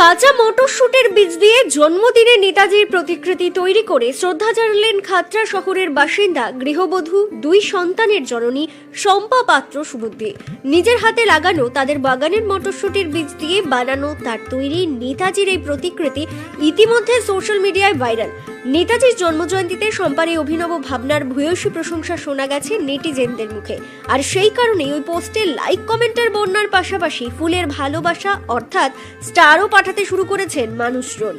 কাঁচা মটরশুটের বীজ দিয়ে জন্মদিনে নেতাজির প্রতিকৃতি তৈরি করে শ্রদ্ধা জানালেন খাতরা শহরের বাসিন্দা, গৃহবধূ, দুই সন্তানের জননী শম্পা পাত্র সুবুদ্ধি। নিজের হাতে লাগানো তাদের বাগানের মটরশুটির বীজ দিয়ে বানানো তার তৈরি নেতাজির এই প্রতিকৃতি ইতিমধ্যে সোশ্যাল মিডিয়ায় ভাইরাল। নেতাজির জন্মজয়ন্তীতে শম্পার এই অভিনব ভাবনার ভূয়সী প্রশংসা শোনা গেছে নেটিজেনদের মুখে। আর সেই কারণেই ওই পোস্টে লাইক, কমেন্টের বন্যার পাশাপাশি ফুলের ভালোবাসা, অর্থাৎ স্টারও পাঠাতে শুরু করেছেন মানুষজন।